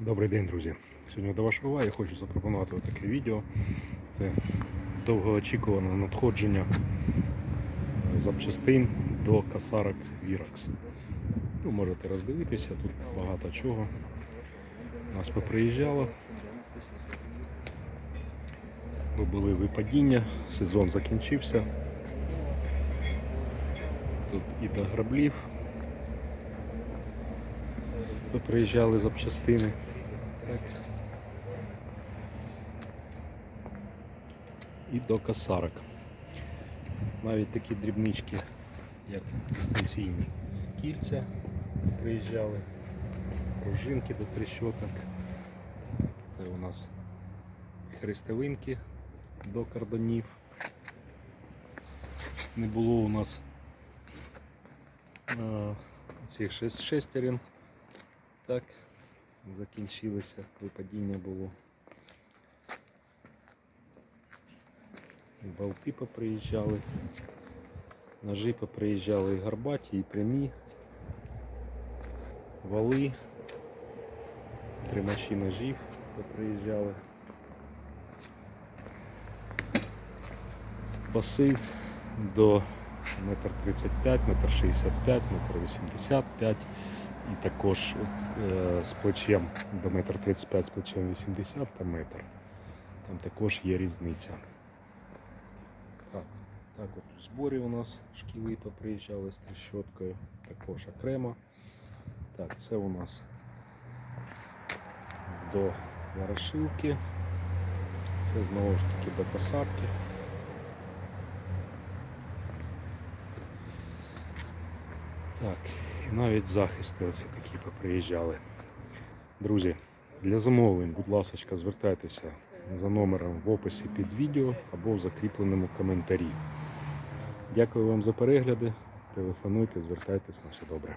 Добрий день, друзі. Сьогодні до вашої уваги хочу запропонувати таке відео. Це довгоочікуване надходження е, запчастин до касарок Virax. Ви можете роздивитися, тут багато чого. Нас поприїжджало. Ми були випадіння, сезон закінчився. Тут і до граблів. Приїжджали запчастини. Так. І до касарок. Навіть такі дрібнички, як дистанційні кільця приїжджали, пружинки до трещоток. Це у нас хрестовинки до кордонів. Не було у нас е, цих шест- шестерин. Так, закінчилося, випадіння було. Болти поприїжджали, ножи поприїжджали і гарбаті, і прямі, вали, тримачі ножів поприїжджали. Паси до метр 35, метр 65, метр 85 і також е, з плечем до метр 35 з плечем 80 та метр. Там також є різниця. Так, так от у зборі у нас шкіли поприїжджали з трещоткою, також окремо. Так, це у нас до ворошилки. Це знову ж таки до посадки. Так, і навіть захисти оці такі поприїжджали. Друзі, для замовлень, будь ласка, звертайтеся за номером в описі під відео або в закріпленому коментарі. Дякую вам за перегляди. Телефонуйте, звертайтесь на все добре.